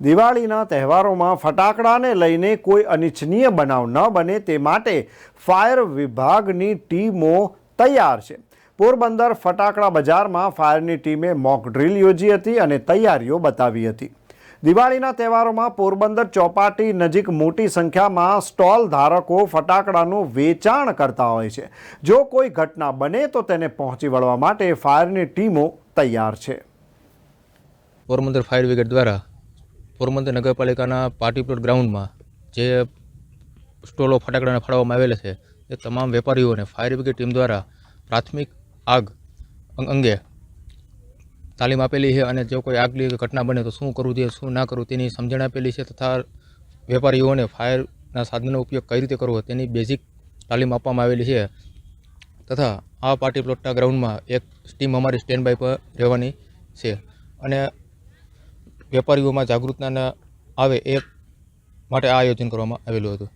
દિવાળીના તહેવારોમાં ફટાકડાને લઈને કોઈ અનિચ્છનીય બનાવ ન બને તે માટે ફાયર વિભાગની ટીમો તૈયાર છે. પોરબંદર ફટાકડા બજારમાં ફાયરની ટીમે મોક ડ્રીલ યોજી હતી અને તૈયારીઓ બતાવી હતી. દિવાળીના તહેવારોમાં પોરબંદર ચોપાટી નજીક મોટી સંખ્યામાં સ્ટોલ ધારકો ફટાકડાનું વેચાણ કરતા હોય છે. જો કોઈ ઘટના બને તો તેને પહોંચી વળવા માટે ફાયરની ટીમો તૈયાર છે. પોરબંદર ફાયર બ્રિગેડ દ્વારા પોરબંદર નગરપાલિકાના પાર્ટી પ્લોટ ગ્રાઉન્ડમાં જે સ્ટોલો ફટાકડાને ફાળવવામાં આવેલા છે, એ તમામ વેપારીઓને ફાયર બ્રિગેડ ટીમ દ્વારા પ્રાથમિક આગ અંગે તાલીમ આપેલી છે અને જો કોઈ આગની ઘટના બને તો શું કરવું જોઈએ, શું ના કરવું તેની સમજણ આપેલી છે તથા વેપારીઓને ફાયરના સાધનનો ઉપયોગ કઈ રીતે કરવો તેની બેઝિક તાલીમ આપવામાં આવેલી છે. તથા આ પાર્ટી પ્લોટના ગ્રાઉન્ડમાં એક ટીમ અમારી સ્ટેન્ડ બાય પર રહેવાની છે અને વેપારીઓમાં જાગૃતતા આવે એ માટે આ આયોજન કરવામાં આવેલું હતું.